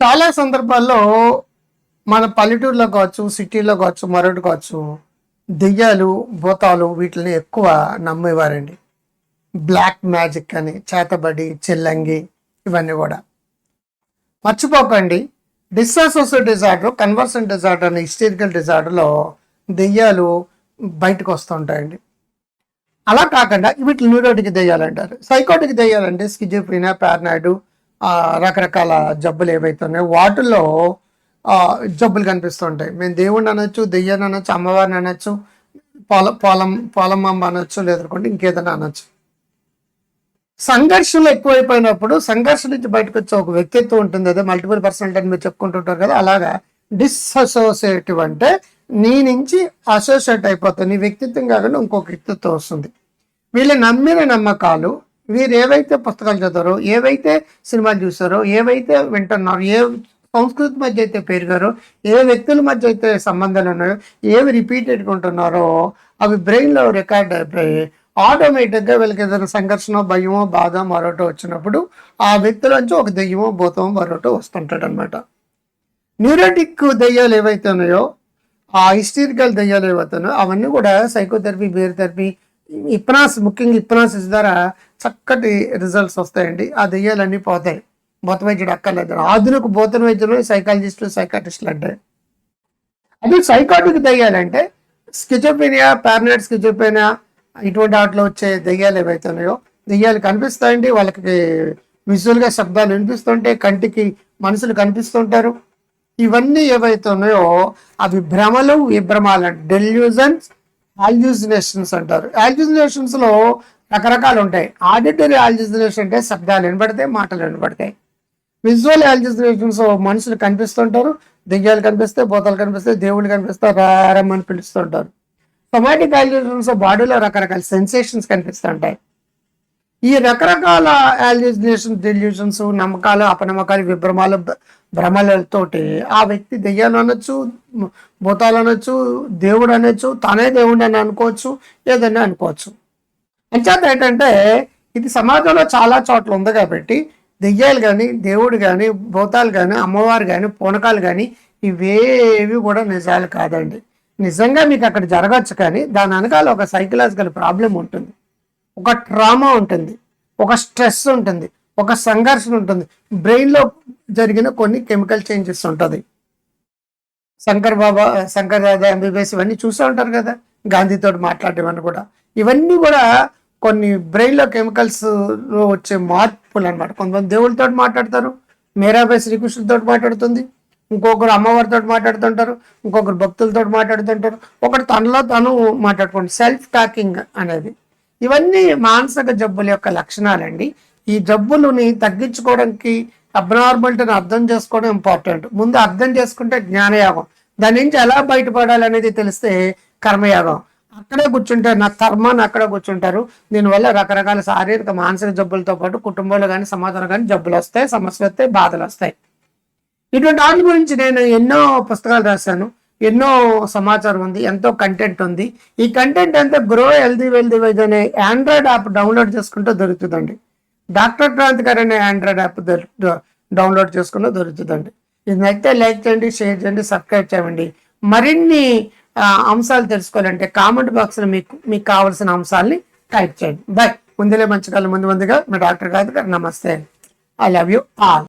చాలా సందర్భాల్లో మన పల్లెటూరులో కావచ్చు సిటీలో కావచ్చు మరొకటి కావచ్చు దెయ్యాలు భూతాలు వీటిని ఎక్కువ నమ్మేవారండి. బ్లాక్ మ్యాజిక్ అని చేతబడి చెల్లంగి ఇవన్నీ కూడా. మర్చిపోకండి డిస్అసోసియేట్ డిజార్డర్ కన్వర్సన్ డిజార్డర్ అనే హిస్టరికల్ డిజార్డర్లో దెయ్యాలు బయటకు వస్తుంటాయండి అలా కాకుండా వీటిని న్యూరోటిక్ దెయ్యాలంటారు సైకోటిక్ దెయ్యాలంటే స్కిజోఫ్రీనా పారనాయిడ్ రకరకాల జబ్బులు ఏవైతే ఉన్నాయో వాటిల్లో జబ్బులు కనిపిస్తుంటాయి మేము దేవుడిని అనొచ్చు దెయ్యాన్ని అనొచ్చు అమ్మవారిని అనొచ్చు పొల పొలం పొలమ్మ అనొచ్చు లేదనుకుంటే ఇంకేదైనా అనొచ్చు. సంఘర్షణలు ఎక్కువైపోయినప్పుడు సంఘర్షణ నుంచి బయటకు వచ్చే ఒక వ్యక్తిత్వం ఉంటుంది. అదే మల్టిపుల్ పర్సనాలిటీ అని మీరు చెప్పుకుంటుంటారు కదా అలాగా డిస్అసోసియేటివ్ అంటే నీ నుంచి అసోసియేట్ అయిపోతుంది నీ వ్యక్తిత్వం కాకుండా ఇంకొక వ్యక్తిత్వం వస్తుంది. వీళ్ళు నమ్మిన నమ్మకాలు వీరు ఏవైతే పుస్తకాలు చదివారో ఏవైతే సినిమాలు చూసారో ఏవైతే వింటున్నారో ఏ సంస్కృతి మధ్య అయితే పెరిగారో ఏ వ్యక్తుల మధ్య అయితే సంబంధాలు ఉన్నాయో ఏవి రిపీటెడ్గా ఉంటున్నారో అవి బ్రెయిన్లో రికార్డ్ అయిపోయి ఆటోమేటిక్గా వీళ్ళకి ఏదైనా సంఘర్షణ భయమో బాధ మరోటో వచ్చినప్పుడు ఆ వ్యక్తులంచి ఒక దెయ్యమో భూతమో మరొకటి వస్తుంటాడు అనమాట న్యూరోటిక్ దెయ్యాలు ఏవైతే ఉన్నాయో ఆ హిస్టరికల్ దెయ్యాలు ఏవైతే ఉన్నాయో అవన్నీ కూడా సైకోథెరపీ బేర్ థెరపీ ఇప్నాస్ ముఖ్యంగా ఇప్నాసిస్ ద్వారా చక్కటి రిజల్ట్స్ వస్తాయండి. ఆ దెయ్యాలన్నీ పోతాయి. భూత వైద్యుడు అక్కర్లేదు. ఆధునిక భూత వైద్యులు సైకాలజిస్టులు సైకాటిస్టులు అంటే. అదే సైకాటిక్ దెయ్యాలంటే స్కిజోపేనియా పారనైట్ స్కిజోపేనియా ఇటువంటి వాటిలో వచ్చే దెయ్యాలు ఏవైతే ఉన్నాయో దెయ్యాలు కనిపిస్తాయండి. వాళ్ళకి విజువల్గా శబ్దాలు వినిపిస్తుంటే కంటికి మనుషులు కనిపిస్తుంటారు. ఇవన్నీ ఏవైతే ఉన్నాయో అవి భ్రమలు విభ్రమాలు. డెల్యూజన్స్ ఆల్యూజినేషన్స్ అంటారు. ఆల్యూజినేషన్స్లో రకరకాలు ఉంటాయి. ఆడిటరీ ఆల్యూజినేషన్ అంటే శబ్దాలు వినబడతాయి మాటలు వినబడతాయి. విజువల్ ఆల్యూజినేషన్స్ మనుషులు కనిపిస్తుంటారు దెయ్యాలు కనిపిస్తాయి బోతలు కనిపిస్తాయి దేవుళ్ళు కనిపిస్తే రారమ్మని పిలుస్తుంటారు. సొమాటిక్ ఆల్యూజినేషన్స్ బాడీలో రకరకాల సెన్సేషన్స్ కనిపిస్తుంటాయి. ఈ రకరకాల ఆల్యూజినేషన్ డెల్యూషన్స్ నమ్మకాలు అపనమ్మకాలు విభ్రమాలు భ- భ్రమలతోటి ఆ వ్యక్తి దెయ్యాలు అనొచ్చు భూతాలు అనొచ్చు దేవుడు అనొచ్చు తనే దేవుడు అని అనుకోవచ్చు ఏదైనా అనుకోవచ్చు. అంచేత ఏంటంటే ఇది సమాజంలో చాలా చోట్ల ఉంది కాబట్టి దెయ్యాలు కానీ దేవుడు కానీ భూతాలు కానీ అమ్మవారు కానీ పూనకాలు కానీ ఇవేవి కూడా నిజాలు కాదండి. నిజంగా మీకు అక్కడ జరగచ్చు కానీ దాని వెనకాల ఒక సైకలాజికల్ ప్రాబ్లం ఉంటుంది. ఒక ట్రామా ఉంటుంది ఒక స్ట్రెస్ ఉంటుంది ఒక సంఘర్షణ ఉంటుంది. బ్రెయిన్లో జరిగిన కొన్ని కెమికల్ చేంజెస్ ఉంటుంది. శంకర్ బాబా శంకర్ దాదా ఎంబీబీఎస్ ఇవన్నీ చూస్తూ ఉంటారు కదా గాంధీతో మాట్లాడేవన్నీ కూడా. ఇవన్నీ కూడా కొన్ని బ్రెయిన్లో కెమికల్స్లో వచ్చే మార్పులు అనమాట కొంతమంది దేవుళ్ళతో మాట్లాడతారు మీరాబాయి శ్రీకృష్ణుడితో మాట్లాడుతుంది ఇంకొకరు అమ్మవారితో మాట్లాడుతుంటారు ఇంకొకరు భక్తులతో మాట్లాడుతుంటారు. ఒకటి తనలో తను మాట్లాడుకుంటారు సెల్ఫ్ టాకింగ్ అనేది. ఇవన్నీ మానసిక జబ్బుల యొక్క లక్షణాలండి. ఈ జబ్బులని తగ్గించుకోవడానికి అబ్నార్మల్టీని అర్థం చేసుకోవడం ఇంపార్టెంట్. ముందు అర్థం చేసుకుంటే జ్ఞానయాగం. దాని నుంచి ఎలా బయటపడాలనేది తెలిస్తే కర్మయాగం. అక్కడే కూర్చుంటారు నా కర్మని అక్కడే కూర్చుంటారు. దీనివల్ల రకరకాల శారీరక మానసిక జబ్బులతో పాటు కుటుంబంలో కానీ సమాధానం కానీ జబ్బులు వస్తాయి సమస్యలు వస్తాయి బాధలు వస్తాయి. ఇటువంటి వాటి గురించి నేను ఎన్నో పుస్తకాలు రాశాను. ఎన్నో సమాచారం ఉంది ఎంతో కంటెంట్ ఉంది. ఈ కంటెంట్ అంతా గ్రో హెల్దీ వెల్దీ వైజ్ అనే ఆండ్రాయిడ్ యాప్ డౌన్లోడ్ చేసుకుంటే దొరుకుతుందండి. డాక్టర్ క్రాంతి గారు అనే ఆండ్రాయిడ్ యాప్ డౌన్లోడ్ చేసుకుంటే దొరుకుతుందండి. ఇది నచ్చితే లైక్ చేయండి షేర్ చేయండి సబ్స్క్రైబ్ చేయండి. మరిన్ని అంశాలు తెలుసుకోవాలంటే కామెంట్ బాక్స్లో మీకు మీకు కావాల్సిన అంశాలని టైప్ చేయండి. బై ముందులే మంచి కాలం ముందు ముందుగా మీ డాక్టర్ గారు నమస్తే ఐ లవ్ యూ ఆల్